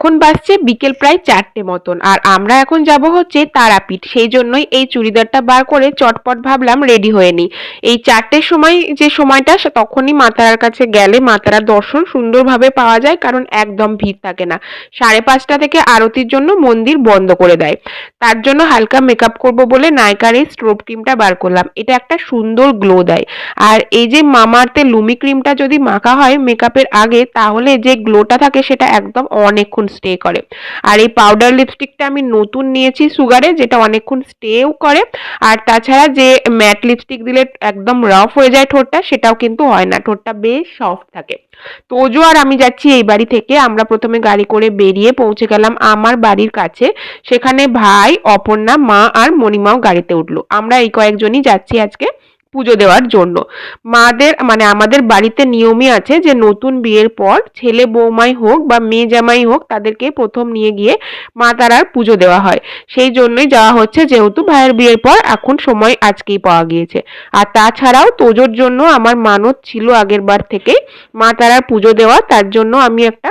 এখন বাজছে বিকেল প্রায় চারটে মতন। আর আমরা এখন যাব হচ্ছে তারাপীঠ। সেই জন্যই এই চুড়িদারটা বার করে চটপট ভাবলাম রেডি হয়ে নিই। এই চারটের সময় যে সময়টা তখনই মাতারার কাছে গেলে মাতারার দর্শন সুন্দরভাবে পাওয়া যায়, কারণ একদম ভিড় থাকে না। সাড়ে পাঁচটা থেকে আরতির জন্য মন্দির বন্ধ করে দেয়। তার জন্য হালকা মেকআপ করব বলে নায়কার এই স্ট্রোব ক্রিমটা বার করলাম। এটা একটা সুন্দর গ্লো দেয়। আর এই যে মামার্থের লুমি ক্রিমটা যদি মাখা হয় মেকআপের আগে, তাহলে যে গ্লোটা থাকে, সেটা একদম অনেকক্ষণ স্টে করে। আর এই পাউডার লিপস্টিকটা আমি নতুন নিয়েছি সুগারে যেটা অনেকক্ষণ স্টেও করে। আর তাছাড়া যে ম্যাট লিপস্টিক দিলে একদম রাফ হয়ে যায় ঠোঁটটা, সেটাও কিন্তু হয় না। ঠোঁটটা বেশ সফট থাকে। তো তোজো আর আমি যাচ্ছি এই বাড়ি থেকে। আমরা প্রথমে গাড়ি করে বেরিয়ে পৌঁছে গেলাম আমার বাড়ির কাছে। সেখানে ভাই, অপর্ণা, মা আর মণিমাও গাড়িতে উঠল। আমরা এই কয়েকজনই যাচ্ছি আজকে। পুজো দেওয়ার জন্য। মাদের মানে আমাদের বাড়িতে নিয়মই আছে যে নতুন বিয়ের পর ছেলে বৌমাই হোক বা মেয়ে জামাই হোক তাদেরকে প্রথম নিয়ে গিয়ে মা তারার পুজো দেওয়া হয়। সেই জন্যই যাওয়া হচ্ছে যেহেতু ভাইয়ের বিয়ের পর এখন সময় আজকেই পাওয়া গিয়েছে। আর তাছাড়াও তোজোর জন্য আমার মানত ছিল আগের বার থেকেই। মা তারার পুজো দেওয়া, তার জন্য আমি একটা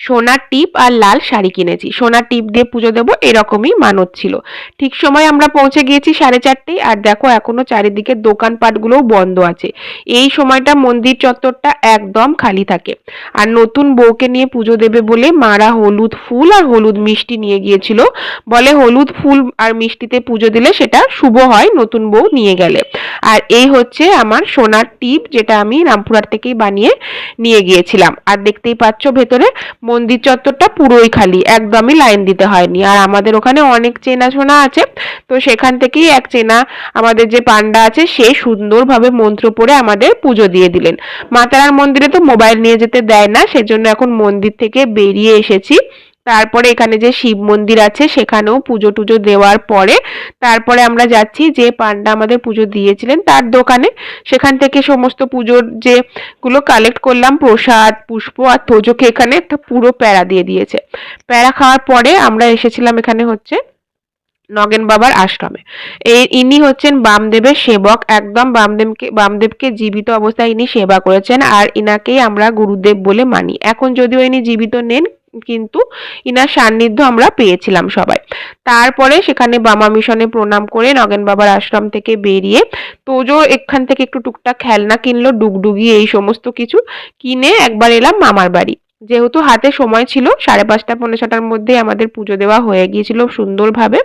সোনার টিপ আর লাল শাড়ি কিনেছি। সোনার টিপ দিয়ে পুজো দেবো, এরকমই মানত ছিল। ঠিক সময় আমরা পৌঁছে গিয়েছি সাড়ে চারটেই, আর দেখো এখনও চারিদিকে দোকানপাটগুলোও বন্ধ আছে। এই সময়টা মন্দির চত্বরটা একদম খালি থাকে। আর নতুন বউকে নিয়ে পুজো দেবে বলে মারা হলুদ ফুল আর হলুদ মিষ্টি নিয়ে গিয়েছিল। বলে হলুদ ফুল আর মিষ্টিতে পুজো দিলে সেটা শুভ হয় নতুন বউ নিয়ে গেলে। আর এই হচ্ছে আমার সোনার টিপ, যেটা আমি রামপুরহাট থেকেই বানিয়ে নিয়ে গিয়েছিলাম। আর দেখতেই পাচ্ছ ভেতরে মন্দির চত্বরটা পুরোই খালি, একদমই লাইন দিতে হয়নি। আর আমাদের ওখানে অনেক চেনা চেনাশোনা আছে, তো সেখান থেকেই এক চেনা আমাদের যে পান্ডা আছে, সে সুন্দরভাবে মন্ত্র পড়ে আমাদের পুজো দিয়ে দিলেন। মাতারার মন্দিরে তো মোবাইল নিয়ে যেতে দেয় না, সেজন্য এখন মন্দির থেকে বেরিয়ে এসেছি। তারপরে এখানে যে শিব মন্দির আছে, সেখানেও পুজো টুজো দেওয়ার পরে তারপরে আমরা যাচ্ছি যে পান্ডা আমাদের পুজো দিয়েছিলেন তার দোকানে। সেখান থেকে সমস্ত পুজোর যেগুলো কালেক্ট করলাম, প্রসাদ, পুষ্প আর তোজোকে এখানে একটা পুরো প্যারা দিয়ে দিয়েছে। প্যারা খাওয়ার পরে আমরা এসেছিলাম এখানে হচ্ছে নগেন বাবার আশ্রমে। এই ইনি হচ্ছেন বামদেবের সেবক, একদম বামদেবকে বামদেবকে জীবিত অবস্থায় ইনি সেবা করেছেন আর ইনাকেই আমরা গুরুদেব বলে মানি। এখন যদিও ইনি জীবিত নেন কিন্তু ইনার সান্নিধ্য আমরা পেয়েছিলাম সবাই। তারপরে সেখানে বামা মিশনে প্রণাম করে নগেন বাবার আশ্রম থেকে বেরিয়ে তোজো এখান থেকে একটু টুকটাক খেলনা কিনলো, ডুগডুগি এই সমস্ত কিছু কিনে একবার এলাম মামার বাড়ি। যেহেতু হাতে সময় ছিল, সাড়ে পাঁচটা পনেরো ছটার মধ্যে আমাদের পুজো দেওয়া হয়ে গিয়েছিল সুন্দরভাবে।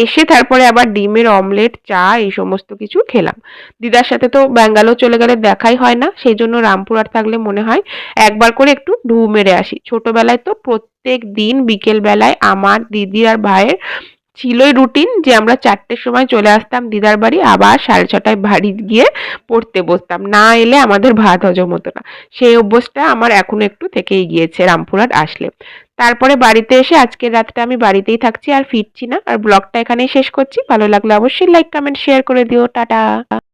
এসে তারপরে আবার ডিমের অমলেট, চা, এই সমস্ত কিছু খেলাম। দিদার সাথে তো ব্যাঙ্গালোর চলে গেলে দেখাই হয় না সেই জন্য রামপুরহাট থাকলে মনে হয় একবার করে একটু ঢু মেরে আসি। ছোটবেলায় তো প্রত্যেক দিন বিকেলবেলায় আমার দিদি আর ভাইয়ের ছিলই রুটিন যে আমরা চারটের সময় চলে আসতাম দিদার বাড়ি, আবার সাড়ে ছটায় বাড়ি গিয়ে পড়তে বসতাম। না এলে আমাদের ভাত হজম হতো না। সেই অভ্যাসটা আমার এখনও একটু থেকেই গিয়েছে, রামপুরহাট আসলে। তারপরে বাড়িতে এসে আজকের রাতটা আমি বাড়িতেই থাকছি আর ফিরছি না। আর ব্লগটা এখানেই শেষ করছি। ভালো লাগলে অবশ্যই লাইক কমেন্ট শেয়ার করে দিও। টাটা!